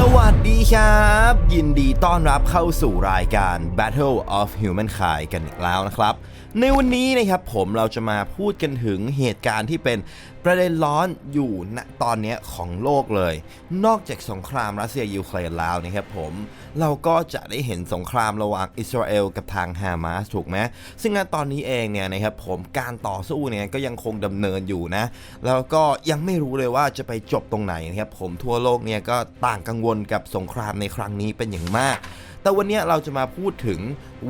สวัสดีครับ ยินดีต้อนรับเข้าสู่รายการ Battle of Humankind กันอีกแล้วนะครับในวันนี้นะครับผมเราจะมาพูดกันถึงเหตุการณ์ที่เป็นประเด็นร้อนอยู่ณตอนนี้ของโลกเลย นอกจากสงครามรัสเซียยูเครนแล้วนะครับผมเราก็จะได้เห็นสงครามระหว่างอิสราเอลกับทางฮามาสถูกไหมซึ่งณตอนนี้เองเนี่ยนะครับผมการต่อสู้เนี่ยก็ยังคงดำเนินอยู่นะ แล้วก็ยังไม่รู้เลยว่าจะไปจบตรงไหนนะครับผมทั่วโลกเนี่ยก็ต่างกังวลกับสงครามในครั้งนี้เป็นอย่างมาก แต่วันนี้เราจะมาพูดถึง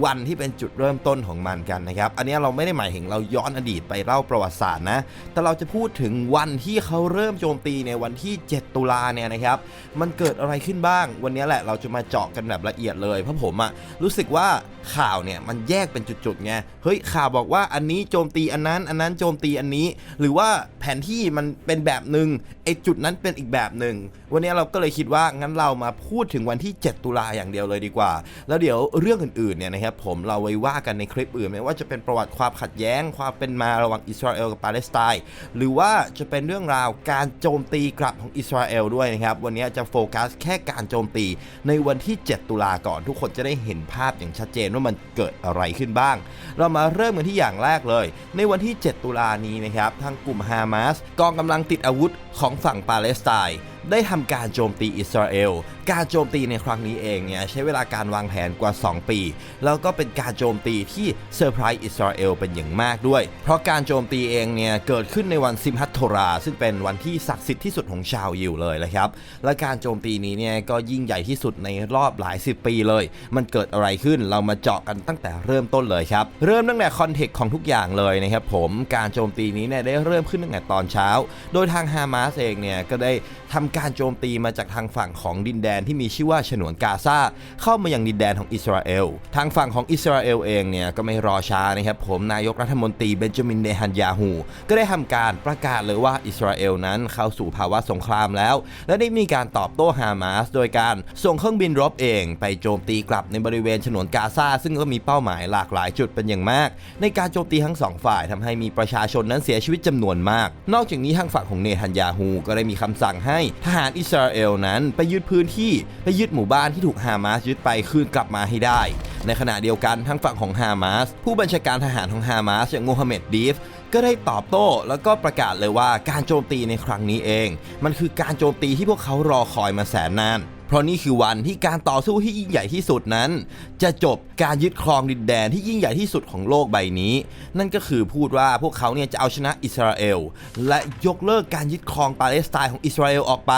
วันที่เป็นจุดเริ่มต้นของมันกันนะครับ อันนี้เราไม่ได้หมายถึงเราย้อนอดีตไปเล่าประวัติศาสตร์นะ แต่เราจะพูดถึงวันที่เขาเริ่มโจมตีในวันที่ 7 ตุลาเนี่ยนะครับ มันเกิดอะไรขึ้นบ้าง วันนี้แหละเราจะมาเจาะกันแบบละเอียดเลยเพราะผมอะรู้สึกว่าข่าวเนี่ยมันแยกเป็นจุดๆไง เฮ้ยข่าวบอกว่าอันนี้โจมตีอันนั้น อันนั้นโจมตีอันนี้ หรือว่าแผนที่มันเป็นแบบหนึ่งไอจุดนั้นเป็นอีกแบบหนึ่ง วันนี้เราก็เลยคิดว่างั้นเรามาพูดถึงวันที่ 7 ตุลาอย่างเดียวเลยดีกว่า แล้วเดี๋ยวเรื่องอื่นๆเนี่ยนะครับผมเราไว้ว่ากันในคลิปอื่นไม่ว่าจะเป็นประวัติความขัดแย้งความเป็นมาระหว่างอิสราเอลกับปาเลสไตน์หรือว่าจะเป็นเรื่องราวการโจมตีกลับของอิสราเอลด้วยนะครับวันนี้จะโฟกัสแค่การโจมตีในวันที่ 7 ตุลาก่อนทุกคนจะได้เห็นภาพอย่างชัดเจนว่ามันเกิดอะไรขึ้นบ้าง เรามาเริ่มกันที่อย่างแรกเลย ในวันที่ 7 ตุลานี้นะครับทางกลุ่มฮามาสกองกำลังติดอาวุธของฝั่งปาเลสไตน์ได้ทำการโจมตีอิสราเอล การโจมตีในครั้งนี้เองเนี่ยใช้เวลาการวางแผนกว่า 2 ปี แล้วก็เป็นการโจมตีที่เซอร์ไพรส์อิสราเอลเป็นอย่างมากด้วย เพราะการโจมตีเองเนี่ยเกิดขึ้นในวันซิมฮัตโทรา ซึ่งเป็นวันที่ศักดิ์สิทธิ์ที่สุดของชาวยิวเลยนะครับ และการโจมตีนี้เนี่ยก็ยิ่งใหญ่ที่สุดในรอบหลายสิบปีเลย มันเกิดอะไรขึ้นเรามาเจาะกันตั้งแต่เริ่มต้นเลยครับ เริ่มตั้งแต่คอนเทกต์ของทุกอย่างเลยนะครับผม การโจมตีนี้เนี่ยได้เริ่มขึ้นตั้งแต่ตอนเช้า โดยทางฮามาสเองเนี่ยก็ได้ทำการโจมตีมาจากทางฝั่งของดินแดนที่มีชื่อว่าฉนวนกาซาเข้ามายังดินแดนของอิสราเอล ทางฝั่งของอิสราเอลเองเนี่ยก็ไม่รอช้านะครับผมนายกรัฐมนตรีเบนจามินเนฮันยาฮูก็ได้ทำการประกาศเลยว่าอิสราเอลนั้นเข้าสู่ภาวะสงครามแล้ว และได้มีการตอบโต้ฮามาสโดยการส่งเครื่องบินรบเอง ไปโจมตีกลับในบริเวณฉนวนกาซาซึ่งก็มีเป้าหมายหลากหลายจุดเป็นอย่างมาก ในการโจมตีทั้งสองฝ่ายทำให้มีประชาชนนั้นเสียชีวิตจำนวนมาก นอกจากนี้ทางฝั่งของเนทันยาฮูก็ได้มีคำสั่งให้ทหารอิสราเอลนั้นไปยึดพื้นที่ไปยึดหมู่บ้านที่ถูกฮามาสยึดไปคืนกลับมาให้ได้ ในขณะเดียวกันทางฝั่งของฮามาสผู้บัญชาการทหารของฮามาสอย่างโมฮัมเหม็ดดีฟก็ได้ตอบโต้แล้วก็ประกาศเลยว่าการโจมตีในครั้งนี้เอง มันคือการโจมตีที่พวกเขารอคอยมาแสนนาน เพราะนี่คือวันที่การต่อสู้ที่ยิ่งใหญ่ที่สุดนั้น จะจบการยึดครองดินแดนที่ยิ่งใหญ่ที่สุดของโลกใบนี้ นั่นก็คือพูดว่าพวกเขาเนี่ยจะเอาชนะอิสราเอล และยกเลิกการยึดครองปาเลสไตน์ของอิสราเอลออกไป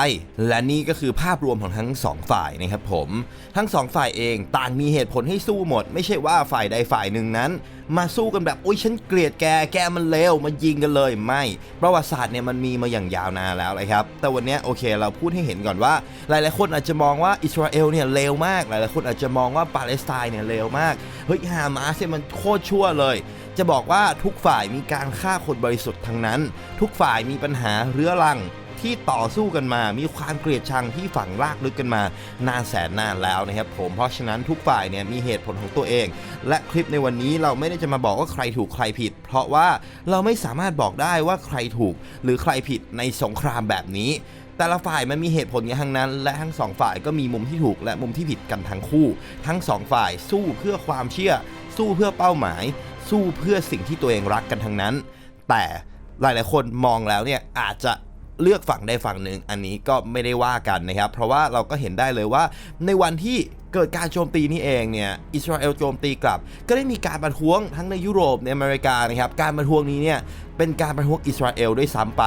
และนี่ก็คือภาพรวมของทั้งสองฝ่ายนะครับผม ทั้งสองฝ่ายเองต่างมีเหตุผลให้สู้หมด ไม่ใช่ว่าฝ่ายใดฝ่ายหนึ่งนั้น มาสู้กันแบบโอ้ยฉันเกลียดแกแกมันเลวมายิงกันเลยไม่ ประวัติศาสตร์เนี่ยมันมีมาอย่างยาวนานแล้วเลยครับ แต่วันนี้โอเคเราพูดให้เห็นก่อนว่า หลายๆคนอาจจะมองว่าอิสราเอลเนี่ยเลวมาก หลายๆคนอาจจะมองว่าปาเลสไตน์เนี่ยเลวมากเฮ้ยฮามาสเนี่ยมันโคตรชั่วเลยจะบอกว่าทุกฝ่ายมีการฆ่าคนบริสุทธิ์ทั้งนั้น ทุกฝ่ายมีปัญหาเรื้อรัง ที่ต่อสู้กันมา มีความเกลียดชังที่ฝังรากลึกกันมานานแสนนานแล้วนะครับผมเพราะฉะนั้นทุกฝ่ายเนี่ยมีเหตุผลของตัวเอง และคลิปในวันนี้เราไม่ได้จะมาบอกว่าใครถูกใครผิด เพราะว่าเราไม่สามารถบอกได้ว่าใครถูก หรือใครผิดในสงครามแบบนี้แต่ละฝ่ายมันมีเหตุผลกันทั้งนั้น และทั้งสองฝ่ายก็มีมุมที่ถูกและมุมที่ผิดกันทั้งคู่ ทั้งสองฝ่ายสู้เพื่อความเชื่อ สู้เพื่อเป้าหมาย สู้เพื่อสิ่งที่ตัวเองรักกันทั้งนั้น แต่หลายๆคนมองแล้วเนี่ยอาจจะ เลือกฝั่งใดฝั่งหนึ่งอันนี้ก็ไม่ได้ว่ากันนะครับ เพราะว่าเราก็เห็นได้เลยว่าในวันที่เกิดการโจมตีนี้เองเนี่ยอิสราเอลโจมตีกลับ ก็ได้มีการประท้วงทั้งในยุโรปในอเมริกานะครับการประท้วงนี้เนี่ยเป็นการประท้วงอิสราเอลด้วยซ้ำไป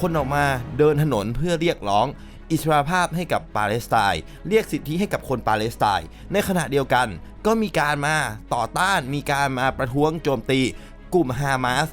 คนออกมาเดินถนนเพื่อเรียกร้องอิสรภาพให้กับปาเลสไตน์เรียกสิทธิให้กับคนปาเลสไตน์ในขณะเดียวกัน ก็มีการมาต่อต้านมีการมาประท้วงโจมตี กลุ่มฮามาส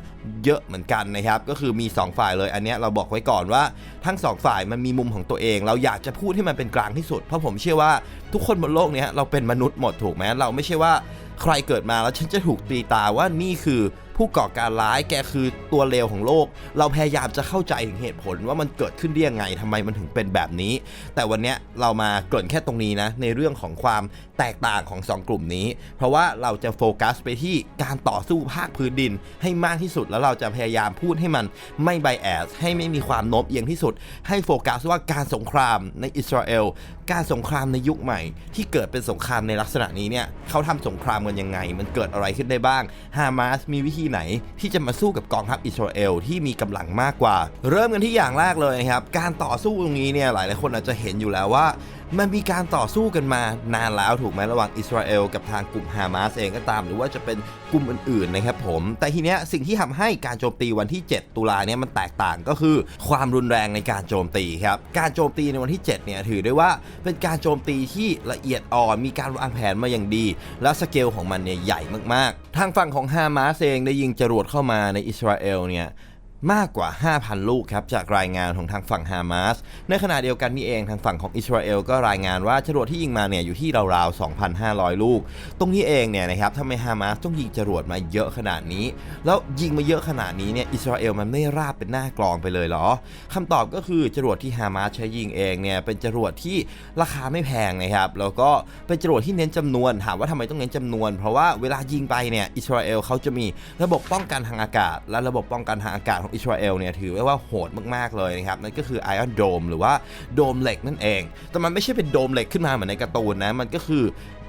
เยอะเหมือนกันนะครับ ก็คือมี 2 ฝ่ายเลยอันนี้เราบอกไว้ก่อนว่าทั้ง 2 ฝ่ายมันมีมุมของตัวเอง เราอยากจะพูดให้มันเป็นกลางที่สุด เพราะผมเชื่อว่าทุกคนบนโลกเนี้ยเราเป็นมนุษย์หมดถูกไหมเราไม่ใช่ว่าใครเกิดมาแล้วฉันจะถูกตีตาว่านี่คือผู้ก่อการร้ายแกคือตัวเลวของโลก เราพยายามจะเข้าใจถึงเหตุผลว่ามันเกิดขึ้นได้ยังไงทำไมมันถึงเป็นแบบนี้ แต่วันนี้เรามาเกริ่นแค่ตรงนี้นะในเรื่องของความ แตกต่างของสองกลุ่มนี้ เพราะว่าเราจะโฟกัสไปที่การต่อสู้ภาคพื้นดิน ให้มากที่สุดแล้วเราจะพยายามพูดให้มันไม่ไบแอสให้ไม่มีความโน้มเอียงที่สุด ให้โฟกัสว่าการสงครามในอิสราเอลการสงครามในยุคใหม่ ที่เกิดเป็นสงครามในลักษณะนี้เนี่ยเขาทำสงครามกันยังไง มันเกิดอะไรขึ้นได้บ้างฮามาสมีวิธีไหนที่จะมาสู้กับกองทัพอิสราเอลที่มีกำลังมากกว่า เริ่มกันที่อย่างแรกเลยนะครับการต่อสู้ตรงนี้เนี่ยหลายหลายคนอาจจะเห็นอยู่แล้วว่า มันมีการต่อสู้กันมานานแล้วถูกไหมระหว่างอิสราเอลกับทางกลุ่มฮามาสเองก็ตาม หรือว่าจะเป็นกลุ่มอื่นๆนะครับผม แต่ทีเนี้ยสิ่งที่ทำให้การโจมตีวันที่ 7 ตุลาเนี่ยมันแตกต่างก็คือ ความรุนแรงในการโจมตีครับ การโจมตีในวันที่ 7 เนี่ยถือได้ว่าเป็นการโจมตีที่ละเอียดอ่อนมีการวางแผนมาอย่างดี และสเกลของมันเนี่ยใหญ่มากๆ ทางฝั่งของฮามาสเองได้ยิงจรวดเข้ามาในอิสราเอลเนี่ย มากกว่า 5,000 ลูกครับจากรายงานของทางฝั่งฮามาส ในขณะเดียวกันนี่เองทางฝั่งของอิสราเอลก็รายงานว่าจรวดที่ยิงมาเนี่ยอยู่ที่ราวๆ 2,500 ลูก ตรงนี้เองเนี่ยนะครับทำไมฮามาสต้องยิงจรวดมาเยอะขนาดนี้ แล้วยิงมาเยอะขนาดนี้เนี่ยอิสราเอลมันไม่ราบเป็นหน้ากลองไปเลยเหรอคำตอบก็คือจรวดที่ฮามาสใช้ยิงเองเนี่ยเป็นจรวดที่ราคาไม่แพงนะครับแล้วก็เป็นจรวดที่เน้นจำนวนถามว่าทำไมต้องเน้นจำนวน เพราะว่าเวลายิงไปเนี่ยอิสราเอลเขาจะมีระบบป้องกันทางอากาศ และระบบป้องกันทางอากาศของอิสราเอลเนี่ยถือว่าโหดมากๆเลยนะครับนั่นก็คือไอออนโดมหรือว่าโดมเหล็กนั่นเอง แต่มันไม่ใช่เป็นโดมเหล็กขึ้นมาเหมือนในการ์ตูนนะมันก็คือ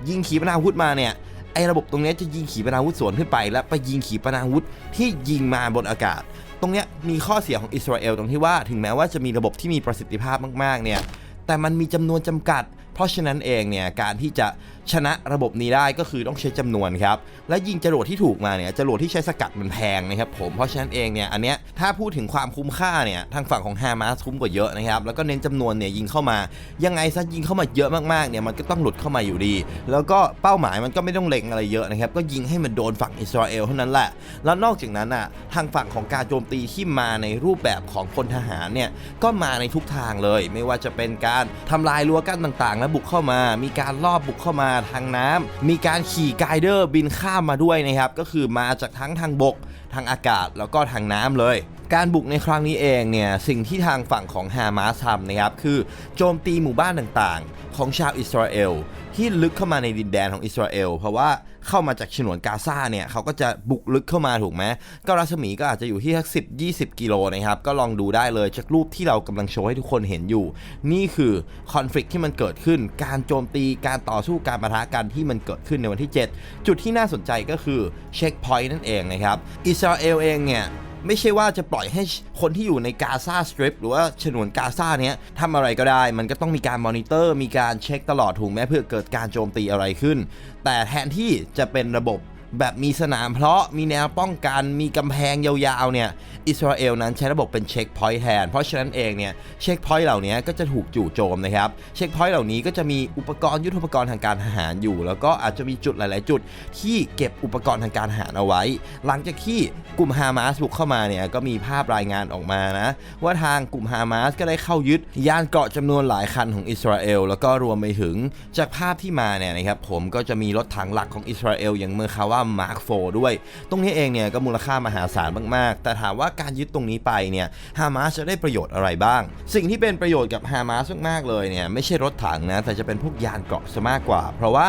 ยิงขีปนาวุธมาเนี่ยไอ้ระบบตรงนี้จะยิงขีปนาวุธสวนขึ้นไป แล้วไปยิงขีปนาวุธที่ยิงมาบนอากาศ ตรงนี้มีข้อเสียของอิสราเอลตรงที่ว่าถึงแม้ว่าจะมีระบบที่มีประสิทธิภาพมากๆเนี่ยแต่มันมีจำนวนจำกัด เพราะฉะนั้นเองเนี่ยการที่จะชนะระบบนี้ได้ก็คือต้องใช้จำนวนครับ และยิงจรวดที่ถูกมาเนี่ยจรวดที่ใช้สกัดมันแพงนะครับผม เพราะฉะนั้นเองเนี่ยอันเนี้ยถ้าพูดถึงความคุ้มค่าเนี่ยทางฝั่งของฮามาสคุ้มกว่าเยอะนะครับ แล้วก็เน้นจำนวนเนี่ยยิงเข้ามา ยังไงซะยิงเข้ามาเยอะมากๆเนี่ยมันก็ต้องหลุดเข้ามาอยู่ดี แล้วก็เป้าหมายมันก็ไม่ต้องเล็งอะไรเยอะนะครับ ก็ยิงให้มันโดนฝั่งอิสราเอลเท่านั้นแหละ แล้วนอกจากนั้นอะทางฝั่งของการโจมตีที่มาในรูปแบบของพลทหารเนี่ยก็มาในทุกทางเลย ไม่ว่าจะเป็นการทำลายรั้วกั้นต่างๆ และบุกเข้ามา มีการลอบบุกเข้ามาทางน้ำมีการขี่ไกด์เดอร์บินข้ามมาด้วยนะครับ ก็คือมาจากทั้งทางบก ทางอากาศแล้วก็ทางน้ำเลย การบุกในครั้งนี้เองเนี่ยสิ่งที่ทางฝั่งของฮามาสทำนะครับคือโจมตีหมู่บ้านต่างๆ ของชาวอิสราเอลที่ลึกเข้ามาในดินแดนของอิสราเอลเพราะว่าเข้ามาจากฉนวนกาซาเนี่ยเขาก็จะบุกลึกเข้ามาถูกไหมก็รัศมีก็อาจจะอยู่ที่สักสิบยีกิโลนะครับก็ลองดูได้เลยจากรูปที่เรากำลังโชว์ให้ทุกคนเห็นอยู่ นี่คือคอนฟ lict ที่มันเกิดขึ้น การโจมตีการต่อสู้การปะทะกันที่มันเกิดขึ้นในวันที่ 7 จุดที่น่าสนใจก็คือเช็คพอยต์นั่นเองนะครับอิสราเอลเองเนี่ย ไม่ใช่ว่าจะปล่อยให้คนที่อยู่ในกาซาสตริปหรือว่าฉนวนกาซาเนี้ยทำอะไรก็ได้ มันก็ต้องมีการมอนิเตอร์ มีการเช็คตลอดถูกไหมเพื่อเกิดการโจมตีอะไรขึ้น แต่แทนที่จะเป็นระบบ แบบมีสนามเพราะมีแนวป้องกันมีกำแพงยาวๆเนี่ยอิสราเอลนั้นใช้ระบบเป็นเช็คพอยต์แทน เพราะฉะนั้นเองเนี่ยเช็คพอยต์เหล่านี้ก็จะถูกจู่โจมนะครับเช็คพอยต์เหล่านี้ก็จะมีอุปกรณ์ยุทโธปกรณ์ทางการทหารอยู่ แล้วก็อาจจะมีจุดหลาย ๆ จุดที่เก็บอุปกรณ์ทางการทหารเอาไว้ หลังจากที่กลุ่มฮามาสบุกเข้ามาเนี่ยก็มีภาพรายงานออกมานะว่าทางกลุ่มฮามาสก็ได้เข้ายึดยานเกราะจำนวนหลายคันของอิสราเอลแล้วก็รวมไปถึงจากภาพที่มาเนี่ยนะครับผมก็จะมีรถถังหลักของอิสราเอลอย่างเมอร์คาว่ามาร์คโฟด้วย ตรงนี้เองเนี่ยก็มูลค่ามหาศาลมากๆ แต่ถามว่าการยึดตรงนี้ไปเนี่ยฮามาสจะได้ประโยชน์อะไรบ้าง สิ่งที่เป็นประโยชน์กับฮามาสมากๆเลยเนี่ยไม่ใช่รถถังนะแต่จะเป็นพวกยานเกราะซะมากกว่า เพราะว่า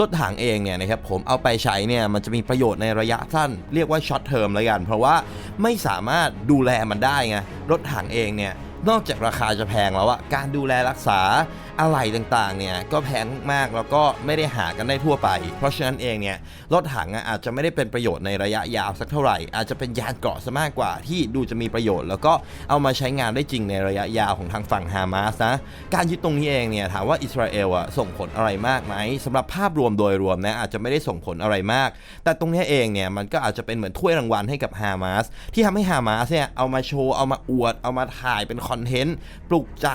รถถังเองเนี่ยนะครับผมเอาไปใช้เนี่ยมันจะมีประโยชน์ในระยะสั้น เรียกว่าช็อตเทอมแล้วกัน เพราะว่าไม่สามารถดูแลมันได้ไงรถถังเองเนี่ยนอกจากราคาจะแพงแล้วอะการดูแลรักษา อะไหล่ต่างๆเนี่ยก็แพงมากแล้วก็ไม่ได้หากันได้ทั่วไป เพราะฉะนั้นเองเนี่ยรถถังอะอาจจะไม่ได้เป็นประโยชน์ในระยะยาวสักเท่าไหร่ อาจจะเป็นยานเกราะซะมากกว่าที่ดูจะมีประโยชน์ แล้วก็เอามาใช้งานได้จริงในระยะยาวของทางฝั่งฮามาสนะการยึดตรงนี้เองเนี่ยถามว่าอิสราเอลอะส่งผลอะไรมากไหมสำหรับภาพรวมโดยรวมนะอาจจะไม่ได้ส่งผลอะไรมาก แต่ตรงนี้เองเนี่ยมันก็อาจจะเป็นเหมือนถ้วยรางวัลให้กับฮามาสที่ทำให้ฮามาสเนี่ยเอามาโชว์เอามาอวด เอามาถ่ายเป็นคอนเทนต์ปลุกใจ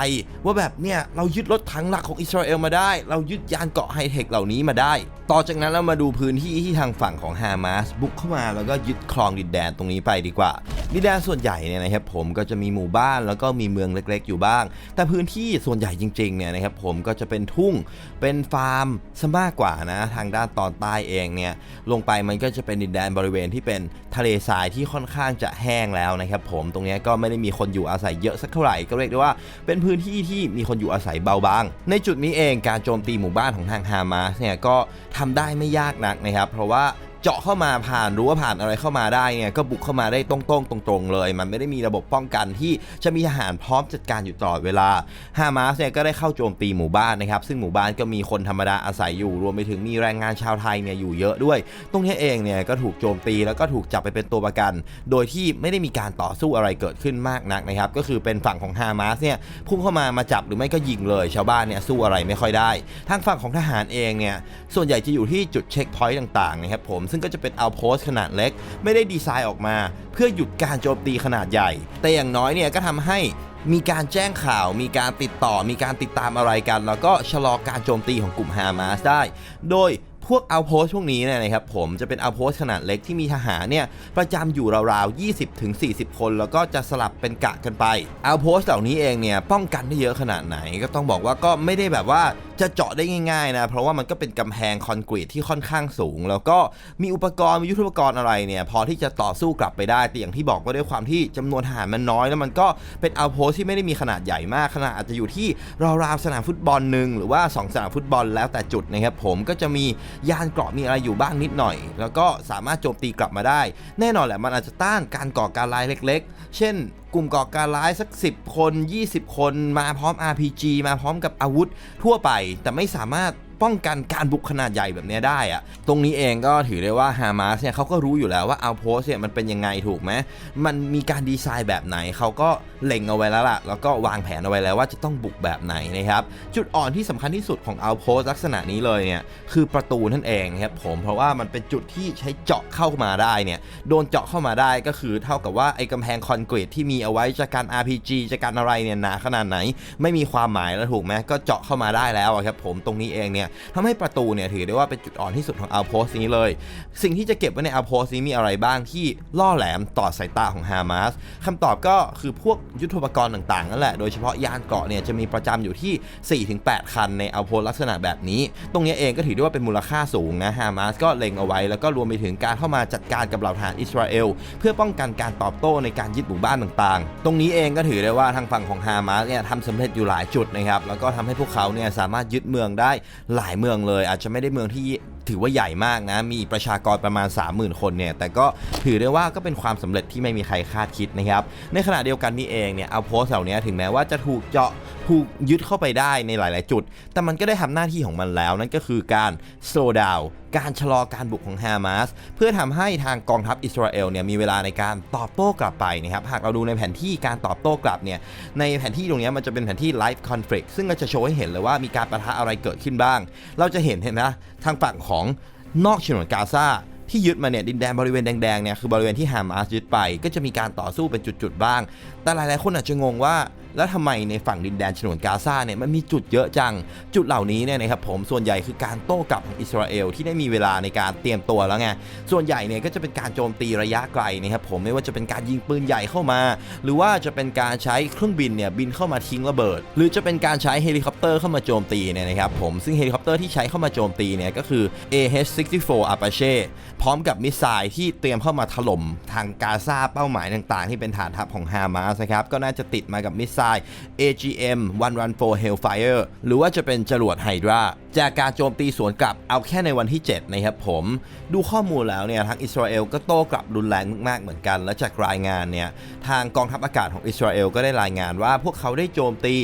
ว่าแบบเนี่ยเรายึดรถถังหลักของอิสราเอลมาได้ เรายึดยานเกาะไฮเทคเหล่านี้มาได้ ต่อจากนั้นเรามาดูพื้นที่ที่ทางฝั่งของฮามาสบุกเข้ามาแล้วก็ยึดครองดินแดนตรงนี้ไปดีกว่า ดินแดนส่วนใหญ่เนี่ยนะครับผมก็จะมีหมู่บ้านแล้วก็มีเมืองเล็กๆ อยู่บ้าง แต่พื้นที่ส่วนใหญ่จริงๆเนี่ยนะครับผมก็จะเป็นทุ่งเป็นฟาร์มซะมากกว่านะทางด้านตอนใต้เองเนี่ยลงไปมันก็จะเป็นดินแดนบริเวณที่เป็นทะเลทรายที่ค่อนข้างจะแห้งแล้วนะครับผมตรงนี้ก็ไม่ได้มีคนอยู่อาศัยเยอะสักเท่าไหร่ก็เรียกได้ว่า เป็นพื้นที่ที่มีคนอยู่อาศัยเบาบางในจุดนี้เองการโจมตีหมู่บ้านของทางฮามาสเนี่ยก็ทำได้ไม่ยากนักนะครับ เพราะว่า เจาะเข้ามาผ่านรั้ว่าผ่านอะไรเข้ามาได้เนี่ยก็บุกเข้ามาได้ตรงๆตรงๆเลย มันไม่ได้มีระบบป้องกันที่จะมีทหารพร้อมจัดการอยู่ตลอดเวลาฮามาสเนี่ยก็ได้เข้าโจมตีหมู่บ้านนะครับซึ่งหมู่บ้านก็มีคนธรรมดาอาศัยอยู่รวมไปถึงมีแรงงานชาวไทยเนี่ยอยู่เยอะด้วย ตรงนี้เองเนี่ยก็ถูกโจมตีแล้วก็ถูกจับไปเป็นตัวประกัน โดยที่ไม่ได้มีการต่อสู้อะไรเกิดขึ้นมากนักนะครับก็คือเป็นฝั่งของฮามาสเนี่ยพุ่งเข้ามามาจับหรือไม่ก็ยิงเลยชาวบ้านเนี่ยสู้อะไรไม่ค่อยได้ ทางฝั่งของทหารเองเนี่ยส่วนใหญ่จะอยู่ที่จุดเช็คพอยต์ต่างๆนะครับผมซึ่งก็จะเป็นเอาโพสขนาดเล็ก ไม่ได้ดีไซน์ออกมา เพื่อหยุดการโจมตีขนาดใหญ่ แต่อย่างน้อยเนี่ยก็ทำให้มีการแจ้งข่าว มีการติดต่อ มีการติดตามอะไรกัน แล้วก็ชะลอการโจมตีของกลุ่มฮามาสได้ โดย วกเอาโพสพวกนี้เนี่ยนะครับผมจะเป็นเอาโพสขนาดเล็กที่มีทหารเนี่ยประจำอยู่ราวๆ 20-40 คน แล้วก็จะสลับเป็นกะกันไปเอาโพสเหล่านี้เองเนี่ยป้องกันได้เยอะขนาดไหนก็ต้องบอกว่าก็ไม่ได้แบบว่าจะเจาะได้ง่ายๆนะเพราะว่ามันก็เป็นกำแพงคอนกรีตที่ค่อนข้างสูง แล้วก็มีอุปกรณ์มียุทธปกรณ์อะไรเนี่ยพอที่จะต่อสู้กลับไปได้แต่อย่างที่บอกว่าด้วยความที่จำนวนทหารมันน้อย แล้วมันก็เป็นเอาโพสที่ไม่ได้มีขนาดใหญ่มากขนาดอาจจะอยู่ที่ราวๆสนามฟุตบอลหนึ่งหรือว่า 2 สนามฟุตบอลแล้วแต่จุดนะครับผมก็จะมียานเกราะมีอะไรอยู่บ้างนิดหน่อย แล้วก็สามารถโจมตีกลับมาได้ แน่นอนแหละมันอาจจะต้านการก่อการร้ายเล็ก ๆ เช่น กลุ่มก่อการร้ายสัก 10 คน 20 คน มาพร้อม RPG มาพร้อมกับอาวุธทั่วไป แต่ไม่สามารถ ป้องกันการบุกขนาดใหญ่แบบนี้ได้อะตรงนี้เองก็ถือได้ว่าฮามาสเนี่ยเขาก็รู้อยู่แล้วว่าเอาโพสเนี่ยมันเป็นยังไงถูกไหมมันมีการดีไซน์แบบไหนเขาก็เล็งเอาไว้แล้วล่ะ แล้วก็วางแผนเอาไว้แล้วว่าจะต้องบุกแบบไหนนะครับจุดอ่อนที่สำคัญที่สุดของเอาโพสลักษณะนี้เลยเนี่ยคือประตูนั่นเองครับผมเพราะว่ามันเป็นจุดที่ใช้เจาะเข้ามาได้เนี่ยโดนเจาะเข้ามาได้ก็คือเท่ากับว่าไอ้กำแพงคอนกรีตที่มีเอาไว้จากการ RPG จากการอะไรเนี่ยหนาขนาดไหน ไม่มีความหมายแล้วถูกไหมก็เจาะเข้ามาได้แล้วครับผมตรงนี้เองเนี่ยทำให้ประตูเนี่ยถือได้ว่าเป็นจุดอ่อนที่สุดของเอาโพสนี้เลย สิ่งที่จะเก็บไว้ในเอาโพสนี้มีอะไรบ้างที่ล่อแหลมต่อสายตาของฮามาสคำตอบก็คือพวกยุทธปกรณ์ต่างๆนั่นแหละโดยเฉพาะยานเกราะเนี่ยจะมีประจำอยู่ที่ 4-8 คันในเอาโพสลักษณะแบบนี้ ตรงนี้เองก็ถือได้ว่าเป็นมูลค่าสูงนะฮามาสก็เล็งเอาไว้ แล้วก็รวมไปถึงการเข้ามาจัดการกับเหล่าทหารอิสราเอลเพื่อป้องกันการตอบโต้ในการยึดหมู่บ้านต่างๆ ตรงนี้เองก็ถือได้ว่าทางฝั่งของฮามาสเนี่ยทำสำเร็จอยู่หลายจุดนะครับแล้วก็ทำให้พวกเขาเนี่ยสามารถยึดเมืองได้หลายเมืองเลย อาจจะไม่ได้เมืองที่ ถือว่าใหญ่มากนะ มีประชากรประมาณ 30,000 คนเนี่ย แต่ก็ถือได้ว่าก็เป็นความสำเร็จที่ไม่มีใครคาดคิดนะครับ ในขณะเดียวกันนี่เองเนี่ยเอาโพสเหล่านี้ถึงแม้ว่าจะถูกเจาะถูกยึดเข้าไปได้ในหลาย ๆ จุด แต่มันก็ได้ทำหน้าที่ของมันแล้ว นั่นก็คือการโซดาวการชะลอการบุกของฮามาสเพื่อทำให้ทางกองทัพอิสราเอลเนี่ยมีเวลาในการตอบโต้กลับไปนะครับ หากเราดูในแผนที่การตอบโต้กลับเนี่ยในแผนที่ตรงนี้มันจะเป็นแผนที่ live conflict ซึ่งก็จะโชว์ให้เห็นเลยว่ามีการประทะอะไรเกิดขึ้นบ้าง เราจะเห็นเห็นนะทางฝั่งของนอกฉนวนกาซาที่ยึดมาเนี่ยดินแดนบริเวณแดงๆเนี่ยคือบริเวณที่ฮามาสยึดไป ก็จะมีการต่อสู้เป็นจุดๆบ้าง แต่หลายๆคนอาจจะงงว่า แล้วทำไมในฝั่งดินแดนฉนวนกาซาเนี่ยมันมีจุดเยอะจัง จุดเหล่านี้เนี่ยนะครับผมส่วนใหญ่คือการโต้กลับของอิสราเอลที่ได้มีเวลาในการเตรียมตัวแล้วไงส่วนใหญ่เนี่ยก็จะเป็นการโจมตีระยะไกลนะครับผมไม่ว่าจะเป็นการยิงปืนใหญ่เข้ามา หรือว่าจะเป็นการใช้เครื่องบินเนี่ยบินเข้ามาทิ้งระเบิด หรือจะเป็นการใช้เฮลิคอปเตอร์เข้ามาโจมตีเนี่ยนะครับผมซึ่งเฮลิคอปเตอร์ที่ใช้เข้ามาโจมตีเนี่ยก็คือ AH-64 Apache พร้อมกับมิสไซล์ที่เตรียมเข้ามาถล่มทางกาซาเป้าหมายต่างๆ ที่เป็นฐานทัพของฮามาสนะครับก็น่าจะติดมากับมิสไซล์ AGM 114 Hellfire หรือว่าจะเป็นจรวดไฮดราจากการโจมตีสวนกลับเอาแค่ในวันที่ 7 นะครับผม ดูข้อมูลแล้วเนี่ยทางอิสราเอลก็โต้กลับรุนแรงมากๆเหมือนกัน และจากรายงานเนี่ยทางกองทัพอากาศของอิสราเอลก็ได้รายงานว่าพวกเขาได้โจมตี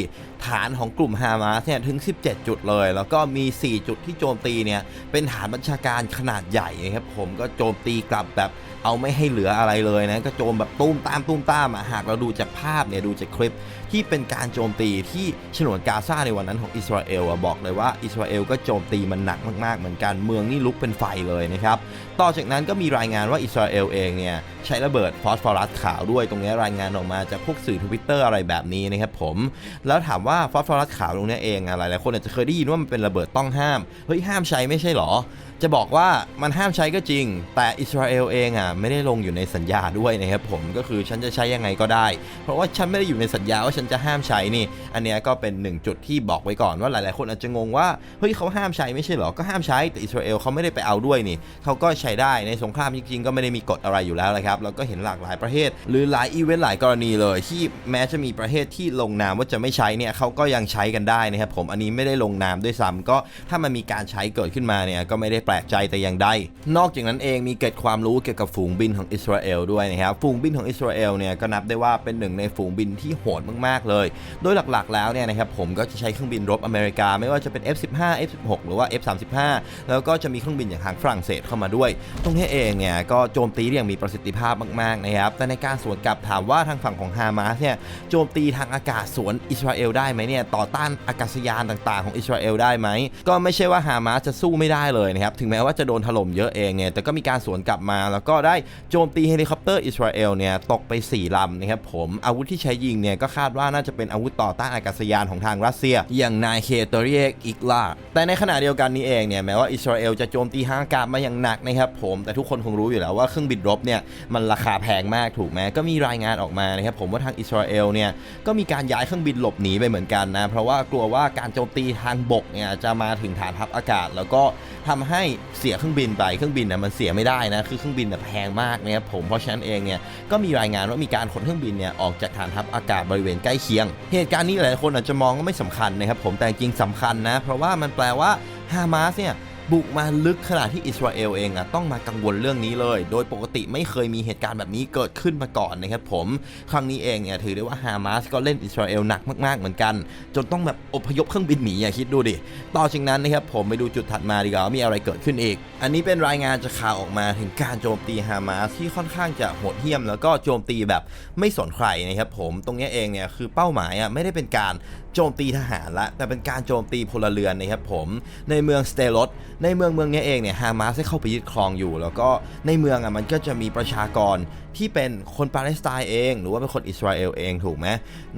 ฐานของกลุ่มฮามาสเนี่ยถึง 17 จุดเลย แล้วก็มี 4 จุดที่โจมตีเนี่ยเป็นฐานบัญชาการขนาดใหญ่นะครับผมก็โจมตีกลับแบบ เอาไม่ให้เหลืออะไรเลยนะก็โจมแบบตุ้มตามตุ้มตามอะหากเราดูจากภาพเนี่ยดูจากคลิปที่เป็นการโจมตีที่ฉนวนกาซาในวันนั้นของอิสราเอลอะบอกเลยว่าอิสราเอลก็โจมตีมันหนักมากๆ เหมือนกันเมืองนี่ลุกเป็นไฟเลยนะครับต่อจากนั้นก็มีรายงานว่าอิสราเอลเองเนี่ยใช้ระเบิดฟอสฟอรัสขาวด้วยตรงนี้รายงานออกมาจากพวกสื่อทวิตเตอร์อะไรแบบนี้นะครับผมแล้วถามว่าฟอสฟอรัสขาวตรงนี้เองอะไรหลายคนอาจจะเคยได้ยินว่ามันเป็นระเบิดต้องห้ามเฮ้ยห้ามใช้ไม่ใช่หรอจะบอกว่ามันห้ามใช้ก็จริง แต่อิสราเอลเองอะไม่ได้ลงอยู่ในสัญญาด้วยนะครับผมก็คือฉันจะใช้ยังไงก็ได้ เพราะว่าฉันไม่ได้อยู่ในสัญญาว่าฉันจะห้ามใช้นี่ อันเนี้ยก็เป็นหนึ่งจุดที่บอกไว้ก่อนว่าหลายๆ คนอาจจะงงว่าเฮ้ยเขาห้ามใช้ไม่ใช่หรอก็ห้ามใช้แต่อิสราเอลเขาไม่ได้ไปเอาด้วยนี่เขาก็ใช้ได้ในสงครามจริงๆก็ไม่ได้มีกฎอะไรอยู่แล้วนะครับแล้วก็เห็นหลากหลายประเทศ หรือหลายอีเวนต์หลายกรณีเลย ที่แม้จะมีประเทศที่ลงนามว่าจะไม่ใช้เนี่ยเขาก็ยังใช้กันได้นะครับผมอันนี้ไม่ได้ลงนามด้วยซ้ำก็ถ้ามันมีการใช้เกิดขึ้นมาเนี่ยก็ไม่ได้แปลกใจแต่อย่างใด นอกจากนั้นเองมีเกร็ดความรู้เกี่ยวกับฝูงบินของอิสราเอลด้วยนะครับ ฝูงบินของอิสราเอลเนี่ยก็นับได้ว่าเป็นหนึ่งในฝูงบินที่โหดมากๆเลย โดยหลักๆ แล้วเนี่ยนะครับผมก็จะใช้เครื่องบินรบอเมริกา ไม่ว่าจะเป็น F15 F16 หรือว่า F35 แล้วก็จะมีเครื่องบินอย่างทางฝรั่งเศสเข้ามาด้วย ตรงนี้เองเนี่ยก็โจมตีได้อย่างมีประสิทธิภาพมากๆนะครับ แต่ในการสวนกลับถามว่าทางฝั่งของฮามาสเนี่ยโจมตีทางอากาศสวนอิสราเอลได้ไหมเนี่ยต่อต้านอากาศยานต่างๆ ของอิสราเอลได้ไหมก็ไม่ใช่ว่าฮามาสจะสู้ไม่ได้เลยนะครับถึงแม้ว่าจะโดนถล่มเยอะเองเนี่ยแต่ก็มีการสวนกลับมา แล้วก็ได้โจมตีเฮลิคอปเตอร์อิสราเอลเนี่ยตกไป 4ลำนะครับผมอาวุธที่ใช้ยิงเนี่ยก็คาดว่าน่าจะเป็นอาวุธต่อต้านอากาศยานของทางรัสเซีย อย่างนายเคเตเรียกอิกลาแต่ในขณะเดียวกันนี้เองเนี่ยแม้ว่าอิสราเอลจะโจมตีทางอากาศมาอย่างหนักนะครับผมแต่ทุกคนคงรู้อยู่แล้วว่าเครื่องบินรบเนี่ยมันราคาแพงมากถูกไหมก็มีรายงานออกมานะครับผมว่าทางอิสราเอลเนี่ยก็มีการย้ายเครื่องบินหลบหนีไปเหมือนกันนะเพราะว่ากลัวว่าการโจมตีทางบกเนี่ยจะมาถึงฐานทัพอากาศ แล้วก็ทำให้เสียเครื่องบินไปเครื่องบินน่ะมันเสียไม่ได้นะคือเครื่องบินน่ะแพงมากนะครับผมเพราะฉะนั้นเองเนี่ยก็มีรายงานว่ามีการขนเครื่องบินเนี่ยออกจากฐานทัพอากาศบริเวณใกล้เคียง เหตุการณ์นี้หลายคนอาจจะมองว่าไม่สำคัญนะครับผมแต่จริงสำคัญนะเพราะว่ามันแปลว่าฮามาสเนี่ย บุกมาลึกขนาดที่อิสราเอลเองอะต้องมากังวลเรื่องนี้เลย โดยปกติไม่เคยมีเหตุการณ์แบบนี้เกิดขึ้นมาก่อนนะครับผมครั้งนี้เองเนี่ยถือได้ว่าฮามาสก็เล่นอิสราเอลหนักมากๆเหมือนกัน จนต้องแบบอพยพเครื่องบินหนีอย่าคิดดูดิต่อจากนั้นนะครับผมไปดูจุดถัดมาดีกว่ามีอะไรเกิดขึ้นอีก อันนี้เป็นรายงานจากข่าวออกมาถึงการโจมตีฮามาสที่ค่อนข้างจะโหดเหี้ยม แล้วก็โจมตีแบบไม่สนใครนะครับผมตรงนี้เองเนี่ยคือเป้าหมายอะไม่ได้เป็นการ โจมตีทหารละ แต่เป็นการโจมตีพลเรือนนะครับผมในเมืองสเตลสในเมืองเมืองนี้เองเนี่ยฮามาสได้เข้าไปยึดครองอยู่ แล้วก็ในเมืองอะมันก็จะมีประชากร ที่เป็นคนปาเลสไตน์เอง หรือว่าเป็นคนอิสราเอลเองถูกไหม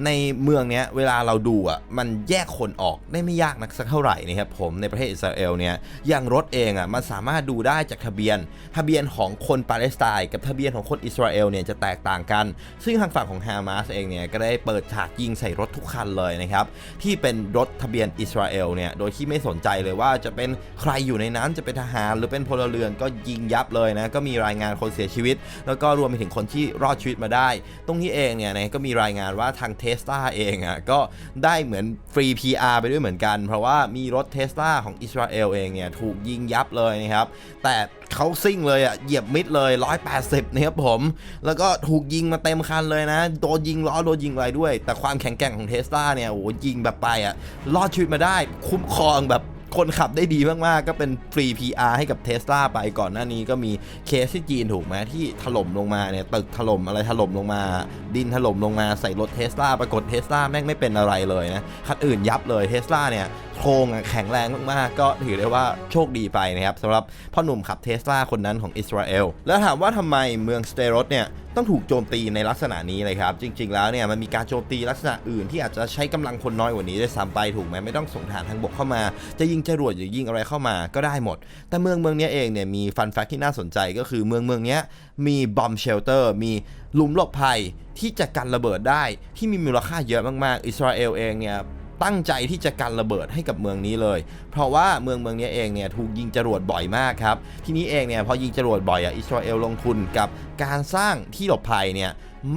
ในเมืองเนี้ยเวลาเราดูอะมันแยกคนออกได้ไม่ยากนักสักเท่าไหร่นะครับผมในประเทศอิสราเอลเนี่ยอย่างรถเองอะมันสามารถดูได้จากทะเบียน ทะเบียนของคนปาเลสไตน์กับทะเบียนของคนอิสราเอลเนี่ยจะแตกต่างกัน ซึ่งทางฝั่งของฮามาสเองเนี่ยก็ได้เปิดฉากยิงใส่รถทุกคันเลยนะครับที่เป็นรถทะเบียนอิสราเอลเนี่ยโดยที่ไม่สนใจเลยว่าจะเป็นใครอยู่ในนั้นจะเป็นทหาร หรือเป็นพลเรือนก็ยิงยับเลยนะก็มีรายงานคนเสียชีวิต แล้วก็รวมไปถึงคนที่รอดชีวิตมาได้ ตรงนี้เองเนี่ยนะก็มีรายงานว่าทางเทสลาเองอะก็ได้เหมือนฟรี PR ไปด้วยเหมือนกัน เพราะว่ามีรถเทสลาของอิสราเอลเองเนี่ยถูกยิงยับเลยนะครับ แต่เขาซิ่งเลยอะเหยียบมิดเลย 180นะครับผม แล้วก็ถูกยิงมาเต็มคันเลยนะ โดนยิงล้อโดนยิงอะไรด้วย แต่ความแข็งแกร่งของเทสลาเนี่ยโอ้ยิงแบบไปอะรอดชีวิตมาได้ คุ้มครองแบบ คนขับได้ดีมาก ๆ ก็เป็นฟรี PR ให้กับเทสลาไปก่อนหน้านี้ก็มีเคสที่จีนถูกไหมที่ถล่มลงมาเนี่ย ตึกถล่มอะไรถล่มลงมา ดินถล่มลงมาใส่รถเทสลาปรากฏเทสลาแม่งไม่เป็นอะไรเลยนะ คันอื่นยับเลยเทสลาเนี่ย โครงอะแข็งแรงมากๆ ก็ถือได้ว่าโชคดีไปนะครับสำหรับพ่อหนุ่มขับเทสลาคนนั้นของอิสราเอล แล้วถามว่าทำไมเมืองสเตรสเนี่ยต้องถูกโจมตีในลักษณะนี้เลยครับ จริง ๆ แล้วเนี่ยมันมีการโจมตีลักษณะอื่นที่อาจจะใช้กำลังคนน้อยกว่านี้ได้วยซ้ำไปถูกไหมไม่ต้องส่งฐานทางบกเข้ามา จะยิงจรวดหรือยิงอะไรเข้ามาก็ได้หมด แต่เมืองเมืองนี้เองเนี่ยมีฟันแฟกที่น่าสนใจก็คือเมืองเมืองนี้มีบอมเชลเตอร์มีหลุมหลบภัยที่จะกันระเบิดได้ที่มีมูลค่าเยอะมากๆ อิสราเอลเองเนี่ย ตั้งใจที่จะกันระเบิดให้กับเมืองนี้เลย เพราะว่าเมืองเมืองนี้เองเนี่ยถูกยิงจรวดบ่อยมากครับ ทีนี้เองเนี่ยพอยิงจรวดบ่อยอะอิสราเอลลงทุนกับการสร้างที่หลบภัยเนี่ย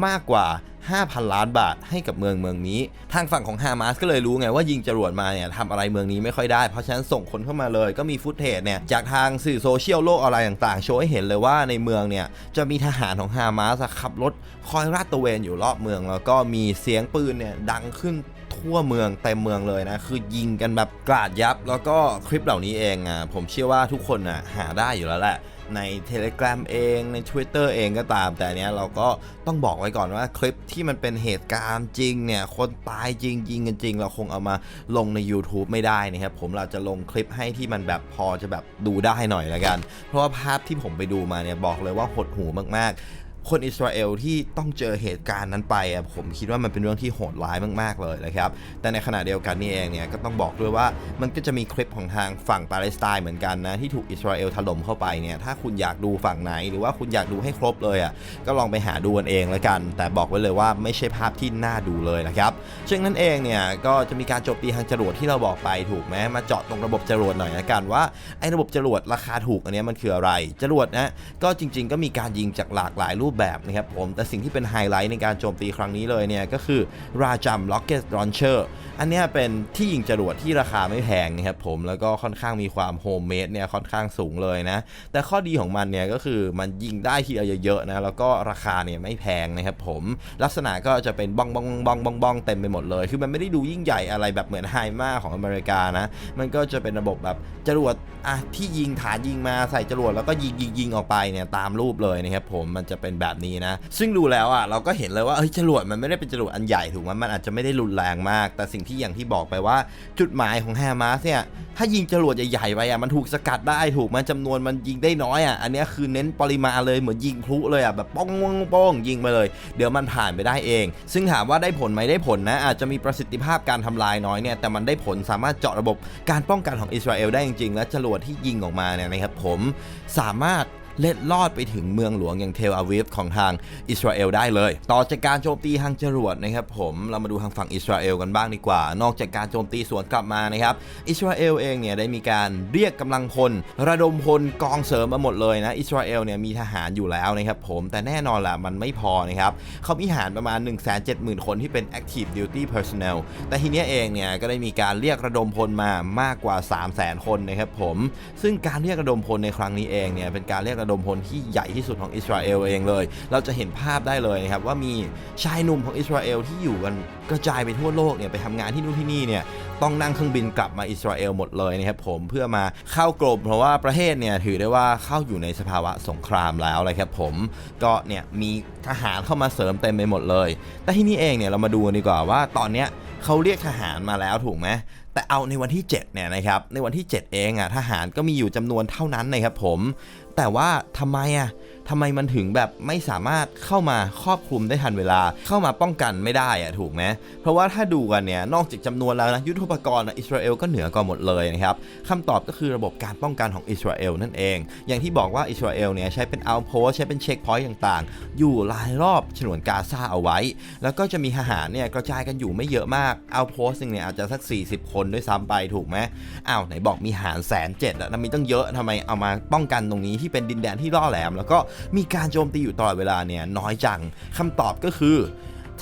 มากกว่า 5,000 ล้านบาทให้กับเมืองเมืองนี้ ทางฝั่งของฮามาสก็เลยรู้ไงว่ายิงจรวดมาเนี่ยทำอะไรเมืองนี้ไม่ค่อยได้ เพราะฉะนั้นส่งคนเข้ามาเลย ก็มีฟุตเทจเนี่ยจากทางสื่อโซเชียลโลกออนไลน์ต่างๆ โชว์ให้เห็นเลยว่าในเมืองเนี่ยจะมีทหารของฮามาสขับรถคอยราดตระเวนอยู่รอบเมือง แล้วก็มีเสียงปืนเนี่ยดังขึ้น ทั่วเมืองเต็มเมืองเลยนะ คือยิงกันแบบกราดยับ แล้วก็คลิปเหล่านี้เองอะผมเชื่อว่าทุกคนอะหาได้อยู่แล้วแหละใน Telegram เองใน Twitter เองก็ตาม แต่เนี้ยเราก็ต้องบอกไว้ก่อนว่าคลิปที่มันเป็นเหตุการณ์จริงเนี่ยคนตายจริงยิงกันจริง เราคงเอามาลงใน YouTube ไม่ได้นะครับผมเราจะลงคลิปให้ที่มันแบบพอจะแบบดูได้หน่อยละกัน เพราะว่าภาพที่ผมไปดูมาเนี่ยบอกเลยว่าหดหูมากๆ คนอิสราเอลที่ต้องเจอเหตุการณ์นั้นไปอะผมคิดว่ามันเป็นเรื่องที่โหดร้ายมากๆเลยนะครับ แต่ในขณะเดียวกันนี่เองเนี่ยก็ต้องบอกด้วยว่ามันก็จะมีคลิปของทางฝั่งปาเลสไตน์เหมือนกันนะที่ถูกอิสราเอลถล่มเข้าไปเนี่ยถ้าคุณอยากดูฝั่งไหน หรือว่าคุณอยากดูให้ครบเลยอะก็ลองไปหาดูกันเองแล้วกัน แต่บอกไว้เลยว่าไม่ใช่ภาพที่น่าดูเลยนะครับซึ่งนั้นเองเนี่ยก็จะมีการโจมตีทางจรวดที่เราบอกไปถูกไหมมาเจาะตรงระบบจรวดหน่อยละกันว่าไอ้ระบบจรวดราคาถูกอันนี้มันคืออะไรจรวดนะก็จริง ๆ ก็มีการยิงจากหลากหลายรูปแบบนะครับผม แต่สิ่งที่เป็นไฮไลท์ในการโจมตีครั้งนี้เลยเนี่ยก็คือราจัมล็อกเก็ต a อนเชอร์อันนี้เป็นที่ยิงจรวดที่ราคาไม่แพงนะครับผมแล้วก็ค่อนข้างมีความโฮมเมดเนี่ยค่อนข้างสูงเลยนะ แต่ข้อดีของมันเนี่ยก็คือมันยิงได้ทีเดียวเยอะๆนะแล้วก็ราคาเนี่ยไม่แพงนะครับผมลักษณะก็จะเป็นบ้องบ้องบ้องบ้องบ้องเต็มไปหมดเลย คือมันไม่ได้ดูยิ่งใหญ่อะไรแบบเหมือนไฮมาของอเมริกานะมันก็จะเป็นระบบแบบจรวดอะที่ยิงฐานยิงมาใส่จรวดแล้วก็ยิงยิงยิงออกไปเนี่ยตามรูปเลยนะครับผมมันจะเป็นแบบนี้นะ ซึ่งดูแล้วอะเราก็เห็นเลยว่าเอ้ยจรวดมันไม่ได้เป็นจรวดอันใหญ่ถูกไหมมันอาจจะไม่ได้รุนแรงมาก แต่สิ่งที่อย่างที่บอกไปว่า จุดหมายของแฮมาสเนี่ยถ้ายิงจรวดใหญ่ๆไปอะมันถูกสกัดได้ถูกมันจำนวนมันยิงได้น้อยอะอันนี้คือเน้นปริมาณเลยเหมือนยิงพลุเลยอะแบบป้องป้องปองยิงไปเลย เดี๋ยวมันผ่านไปได้เอง ซึ่งถามว่าได้ผลไหมได้ผลนะ อาจจะมีประสิทธิภาพการทำลายน้อยเนี่ยแต่มันได้ผลสามารถเจาะระบบการป้องกันของอิสราเอลได้จริงๆ และจรวดที่ยิงออกมาเนี่ยนะครับผมสามารถ เล็ดลอดไปถึงเมืองหลวงอย่างเทลอาวิฟของทางอิสราเอลได้เลย ต่อจากการโจมตีทางจรวดนะครับผมเรามาดูทางฝั่งอิสราเอลกันบ้างดีกว่า นอกจากการโจมตีสวนกลับมานะครับอิสราเอลเองเนี่ยได้มีการเรียกกำลังพลระดมพลกองเสริมมาหมดเลยนะอิสราเอลเนี่ยมีทหารอยู่แล้วนะครับผมแต่แน่นอนแหละมันไม่พอนะครับเขามีทหารประมาณ 1 7 0 0 0 0 คนที่เป็น active duty personnel แต่ทีเนี้ยเองเนี่ยก็ได้มีการเรียกระดมพลมามากกว่า 3 0 0 0 0 0 คนนะครับผมซึ่งการเรียกระดมพลในครั้งนี้เองเนี่ยเป็นการเรียกระดมพลที่ใหญ่ที่สุดของอิสราเอลเองเลย เราจะเห็นภาพได้เลยนะครับว่ามีชายหนุ่มของอิสราเอลที่อยู่กันกระจายไปทั่วโลกเนี่ยไปทำงานที่นู่นที่นี่เนี่ยต้องนั่งเครื่องบินกลับมาอิสราเอลหมดเลยนะครับผมเพื่อมาเข้ากรมเพราะว่าประเทศเนี่ยถือได้ว่าเข้าอยู่ในสภาวะสงครามแล้วเลยครับผมก็เนี่ยมีทหารเข้ามาเสริมเต็มไปหมดเลย แต่ที่นี่เองเนี่ยเรามาดูดีกว่าว่าตอนเนี้ยเขาเรียกทหารมาแล้วถูกไหมแต่เอาในวันที่7เนี่ยนะครับในวันที่ 7 เองอะทหารก็มีอยู่จำนวนเท่านั้นนะครับผม แต่ว่าทำไมอะ ทำไมมันถึงแบบไม่สามารถเข้ามาครอบคลุมได้ทันเวลา เข้ามาป้องกันไม่ได้อะถูกไหมเพราะว่าถ้าดูกันเนี่ยนอกจากจำนวนแล้วนะยุทธปกรณ์อิสราเอลก็เหนือกว่าหมดเลยนะครับคำตอบก็คือระบบการป้องกันของอิสราเอลนั่นเอง อย่างที่บอกว่าอิสราเอลเนี่ยใช้เป็นเอาโพสใช้เป็นเช็คพอยต์ต่างๆ อยู่รายรอบฉนวนกาซาเอาไว้ แล้วก็จะมีทหารเนี่ยกระจายกันอยู่ไม่เยอะมากเอาโพสต์นึงเนี่ยอาจจะสัก 40 คนด้วยซ้ำไปถูกไหมอ้าวไหนบอกมีหารแสนเจ็ดอะมีตั้งเยอะทำไมเอามาป้องกันตรงนี้ที่เป็นดินแดนที่ล่อแหลม แล้วก็มีการโจมตีอยู่ตลอดเวลาเนี่ยน้อยจังคำตอบก็คือ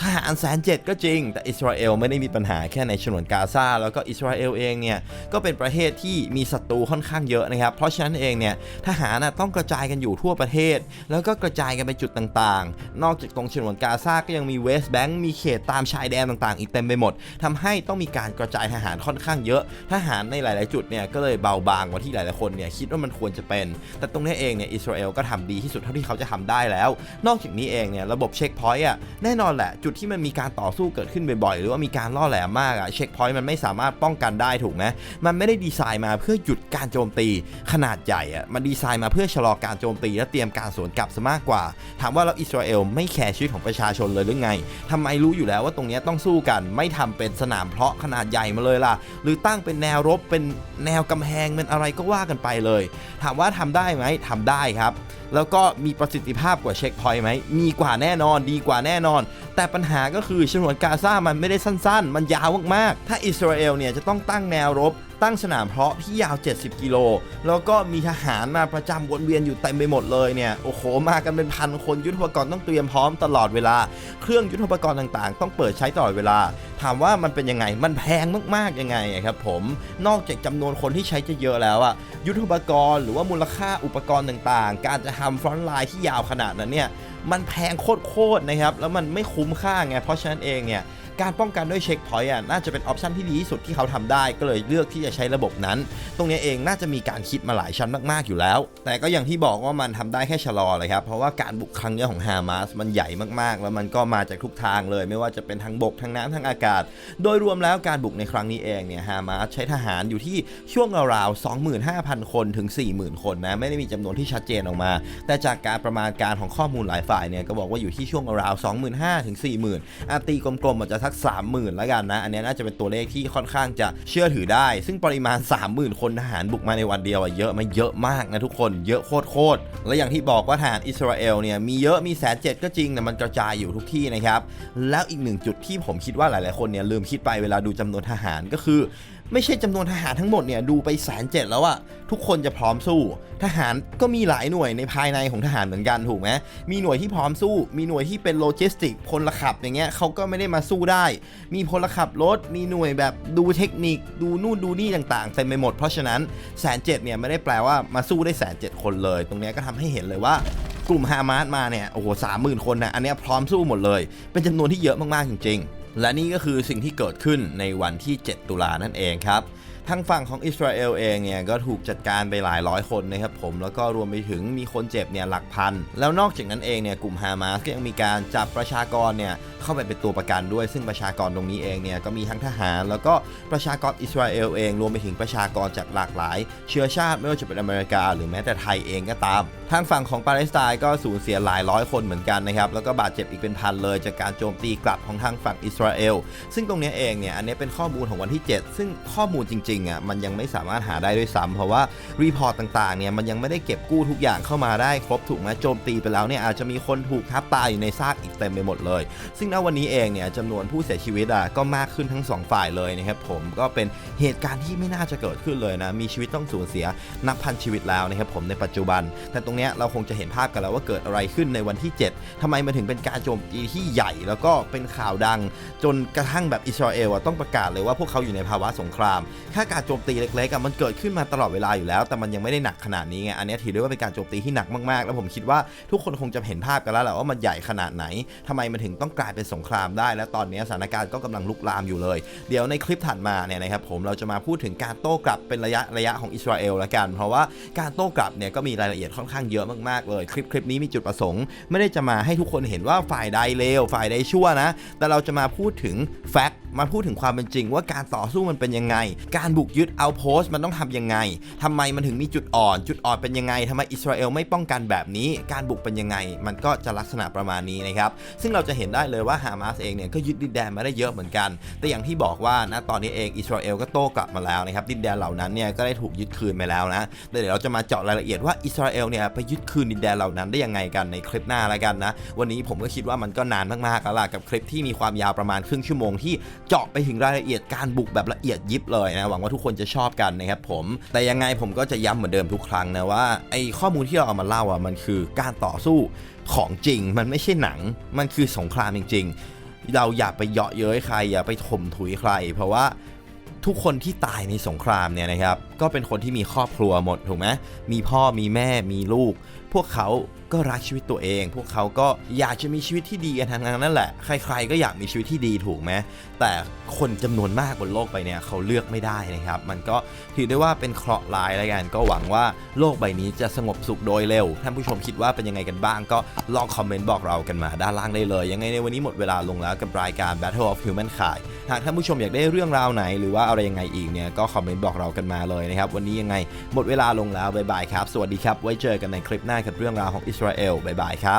ทหารแสนเจ็ดก็จริง แต่อิสราเอลไม่ได้มีปัญหาแค่ในฉนวนกาซาแล้วก็อิสราเอลเองเนี่ยก็เป็นประเทศที่มีศัตรูค่อนข้างเยอะนะครับ เพราะฉะนั้นเองเนี่ยทหารต้องกระจายกันอยู่ทั่วประเทศ แล้วก็กระจายกันไปจุดต่างๆ นอกจากตรงฉนวนกาซาก็ยังมีเวสต์แบงก์มีเขตตามชายแดนต่างๆ อีกเต็มไปหมดทำให้ต้องมีการกระจายทหารค่อนข้างเยอะ ทหารในหลาย ๆ จุดเนี่ยก็เลยเบาบางกว่าที่หลายๆคนเนี่ยคิดว่ามันควรจะเป็น แต่ตรงนี้เองเนี่ยอิสราเอลก็ทำดีที่สุดเท่าที่เขาจะทำได้แล้ว นอกจากนี้เองเนี่ยระบบเช็คพอยต์อะแน่นอนแหละจุดที่มันมีการต่อสู้เกิดขึ้นบ่อยๆ หรือว่ามีการล่อแหลมมากอะเช็คพอยต์มันไม่สามารถป้องกันได้ถูกไหมมันไม่ได้ดีไซน์มาเพื่อหยุดการโจมตีขนาดใหญ่อะมันดีไซน์มาเพื่อชะลอการโจมตีและเตรียมการสวนกลับซะมากกว่า ถามว่าเราอิสราเอลไม่แคร์ชีวิตของประชาชนเลยหรือไงทำไมรู้อยู่แล้วว่าตรงเนี้ยต้องสู้กันไม่ทำเป็นสนามเพาะขนาดใหญ่มาเลยล่ะ หรือตั้งเป็นแนวรบเป็นแนวกำแพงเป็นอะไรก็ว่ากันไปเลย ถามว่าทำได้ไหมทำได้ครับ แล้วก็มีประสิทธิภาพกว่าเช็คพอยต์ไหมมีกว่าแน่นอนดีกว่าแน่นอน แต่ปัญหาก็คือฉนวนกาซามันไม่ได้สั้น ๆ มันยาวมากๆ ถ้าอิสราเอลเนี่ยจะต้องตั้งแนวรบ ตั้งสนามเพาะที่ยาว 70 กิโล แล้วก็มีทหารมาประจำวนเวียนอยู่เต็มไปหมดเลยเนี่ย โอ้โห มากันเป็นพันคนยุทธปกรณ์ต้องเตรียมพร้อมตลอดเวลา เครื่องยุทธปกรณ์ต่างๆ ต้องเปิดใช้ตลอดเวลา ถามว่ามันเป็นยังไง มันแพงมากๆยังไงครับผม นอกจากจำนวนคนที่ใช้จะเยอะแล้วอะยุทธปกรณ์หรือว่ามูลค่าอุปกรณ์ต่างๆ การจะทำฟรอนต์ไลน์ที่ยาวขนาดนั้นเนี่ย มันแพงโคตรๆนะครับ แล้วมันไม่คุ้มค่าไง เพราะฉะนั้นเองเนี่ย การป้องกันด้วยเช็คพอยต์อะน่าจะเป็นออปชันที่ดีที่สุดที่เขาทำได้ ก็เลยเลือกที่จะใช้ระบบนั้น ตรงนี้เองน่าจะมีการคิดมาหลายชั้นมาก ๆ อยู่แล้ว แต่ก็อย่างที่บอกว่ามันทำได้แค่ชะลอเลยครับ เพราะว่าการบุกครั้งนี้ของฮามาสมันใหญ่มากๆ แล้วมันก็มาจากทุกทางเลย ไม่ว่าจะเป็นทั้งบกทั้งน้ำทั้งอากาศ โดยรวมแล้วการบุกในครั้งนี้เองเนี่ยฮามาสใช้ทหารอยู่ที่ช่วงราวๆ25,000 คนถึง 40,000 คนนะไม่ได้มีจำนวนที่ชัดเจนออกมา แต่จากการประมาณการของข้อมูลหลายฝ่ายเนี่ยก็บอกว่าอยู่ที่ช่วงราวๆ25,000ถึง40,000อาตีกลมๆอาจจะทัก30,000แล้วกันนะ อันนี้น่าจะเป็นตัวเลขที่ค่อนข้างจะเชื่อถือได้ ซึ่งปริมาณ 30,000 คนทหารบุกมาในวันเดียวอะเยอะมาเยอะมากนะทุกคนเยอะโคตรๆและอย่างที่บอกว่าทหารอิสราเอลเนี่ยมีเยอะมีแสนเจ็ดก็จริงแต่มันกระจายอยู่ทุกที่นะครับแล้วอีกหนึ่งจุดที่ผมคิดว่าหลาย ๆ คนเนี่ยลืมคิดไปเวลาดูจำนวนทหารก็คือ ไม่ใช่จำนวนทหารทั้งหมดเนี่ยดูไปแสนเจ็ดแล้วอะทุกคนจะพร้อมสู้ ทหารก็มีหลายหน่วยในภายในของทหารเหมือนกันถูกไหมมีหน่วยที่พร้อมสู้ มีหน่วยที่เป็นโลจิสติกพลขับอย่างเงี้ยเขาก็ไม่ได้มาสู้ได้ มีพลขับรถ มีหน่วยแบบดูเทคนิค ดูนู่นดูนี่ต่างๆเต็มไปหมด เพราะฉะนั้นแสนเจ็ดเนี่ยไม่ได้แปลว่ามาสู้ได้แสนเจ็ดคนเลย ตรงเนี้ยก็ทำให้เห็นเลยว่ากลุ่มฮามาสมาเนี่ยโอ้โหสามหมื่นคนนะอันเนี้ยพร้อมสู้หมดเลย เป็นจำนวนที่เยอะมากๆจริง ๆ และนี่ก็คือสิ่งที่เกิดขึ้นในวันที่ 7 ตุลานั่นเองครับทางฝั่งของอิสราเอลเองเนี่ยก็ถูกจัดการไปหลายร้อยคนนะครับผมแล้วก็รวมไปถึงมีคนเจ็บเนี่ยหลักพัน แล้วนอกจากนั้นเองเนี่ยกลุ่มฮามาสก็ยังมีการจับประชากรเนี่ยเข้าไปเป็นตัวประกันด้วย ซึ่งประชากรตรงนี้เองเนี่ยก็มีทั้งทหาร แล้วก็ประชากรอิสราเอลเอง รวมไปถึงประชากรจากหลากหลาย เชื้อชาติไม่ว่าจะเป็นอเมริกา หรือแม้แต่ไทยเองก็ตาม ทางฝั่งของปาเลสไตน์ก็สูญเสียหลายร้อยคนเหมือนกันนะครับ แล้วก็บาดเจ็บอีกเป็นพันเลยจากการโจมตีกลับของทางฝั่งอิสราเอล ซึ่งตรงนี้เองเนี่ย อันนี้เป็นข้อมูลของวันที่ 7 ซึ่งข้อมูลจริงๆอะมันยังไม่สามารถหาได้ด้วยซ้ำเพราะว่ารีพอร์ตต่างๆเนี่ยมันยังไม่ได้เก็บกู้ทุกอย่างเข้ามาได้ครบถูกไหมโจมตีไปแล้วเนี่ยอาจจะมีคนถูกทับตายอยู่ในซากอีกเต็มไปหมดเลย ซึ่งณวันนี้เองเนี่ยจำนวนผู้เสียชีวิตอะก็มากขึ้นทั้งสองฝ่ายเลยนะครับผมก็เป็นเหตุการณ์ที่ไม่น่าจะเกิดขึ้นเลยนะมีชีวิตต้องสูญเสียนับพันชีวิตแล้วนะครับผมในปัจจุบันแต่ตรงนี้เราคงจะเห็นภาพกันแล้วว่าเกิดอะไรขึ้นในวันที่ 7ทำไมมันถึงเป็นการโจมตีที่ใหญ่ แล้วก็เป็นข่าวดัง จนกระทั่งแบบอิสราเอลต้องประกาศเลยว่าพวกเขาอยู่ในภาวะสงครามแค่การโจมตีเล็กๆมันเกิดขึ้นมาตลอดเวลาอยู่แล้ว แต่มันยังไม่ได้หนักขนาดนี้ไงอันนี้ถือได้ว่าเป็นการโจมตีที่หนักมากๆ แล้วผมคิดว่าทุกคนคงจะเห็นภาพกันแล้วแหละว่ามันใหญ่ขนาดไหนทำไมมันถึงต้องกลายเป็นสงครามได้ และตอนนี้สถานการณ์ก็กำลังลุกลามอยู่เลย เดี๋ยวในคลิปถัดมาเนี่ยนะครับผมเราจะมาพูดถึงการโต้กลับเป็นระยะระยะของอิสราเอลละกัน เพราะว่าการโต้กลับเนี่ยก็มีรายละเอียดค่อนข้างเยอะมากๆเลยคลิปคลิปนี้มีจุดประสงค์ ไม่ได้จะมาให้ทุกคนเห็นว่าฝ่ายใดเลวฝ่ายใดชั่วนะ แต่เราจะมาพูดถึงแฟกต์มาพูดถึงความเป็นจริงว่าการต่อสู้มันเป็นยังไง การบุกยึดเอาโพสต์มันต้องทำยังไงทำไมมันถึงมีจุดอ่อน จุดอ่อนเป็นยังไงทำไมอิสราเอลไม่ป้องกันแบบนี้ การบุกเป็นยังไง มันก็จะลักษณะประมาณนี้นะครับ ซึ่งเราจะเห็นได้เลยว่าฮามาสเองเนี่ยก็ยึดดินแดนมาได้เยอะเหมือนกัน แต่อย่างที่บอกว่าณตอนนี้เองอิสราเอลก็โต้กลับมาแล้วนะครับ ดินแดนเหล่านั้นเนี่ยก็ได้ถูกยึดคืนไปแล้วนะแต่เดี๋ยวเราจะมาเจาะรายละเอียดว่าอิสราเอลเนี่ยไปยึดคืนดินแดนเหล่านั้นได้ยังไงกันในคลิปหน้าแล้วกันนะ วันนี้ผมก็คิดว่ามันก็นานมากๆแล้วล่ะกับคลิปที่มีความยาวประมาณครึ่งชั่วโมงที่ เจาะไปถึงรายละเอียดการบุกแบบละเอียดยิบเลยนะหวังว่าทุกคนจะชอบกันนะครับผม แต่ยังไงผมก็จะย้ำเหมือนเดิมทุกครั้งนะว่าไอ้ข้อมูลที่เราเอามาเล่าอะมันคือการต่อสู้ของจริง มันไม่ใช่หนัง มันคือสงครามจริง ๆ เราอย่าไปเยาะเย้ยใครอย่าไปถมถุยใคร เพราะว่าทุกคนที่ตายในสงครามเนี่ยนะครับ ก็เป็นคนที่มีครอบครัวหมดถูกไหมมีพ่อมีแม่มีลูก พวกเขาก็รักชีวิตตัวเอง พวกเขาก็อยากจะมีชีวิตที่ดีกันทั้งนั้นนั่นแหละ ใครๆก็อยากมีชีวิตที่ดีถูกไหมแต่คนจำนวนมากบนโลกใบเนี้ยเขาเลือกไม่ได้นะครับ มันก็ถือได้ว่าเป็นเคราะห์ร้ายแล้วกัน ก็หวังว่าโลกใบนี้จะสงบสุขโดยเร็ว ท่านผู้ชมคิดว่าเป็นยังไงกันบ้าง ก็ลองคอมเมนต์บอกเรากันมาด้านล่างได้เลย ยังไงในวันนี้หมดเวลาลงแล้วกับรายการ Battle of Humankind หากท่านผู้ชมอยากได้เรื่องราวไหน หรือว่าอะไรยังไงอีกเนี่ยก็คอมเมนต์บอกเรากันมาเลยนะครับ วันนี้ยังไงหมดเวลาลงแล้วบ๊ายบายครับ สวัสดีครับ ไว้เจอกันในคลิปหน้ากับเรื่องราวของอิสราเอลบ๊ายบายครับ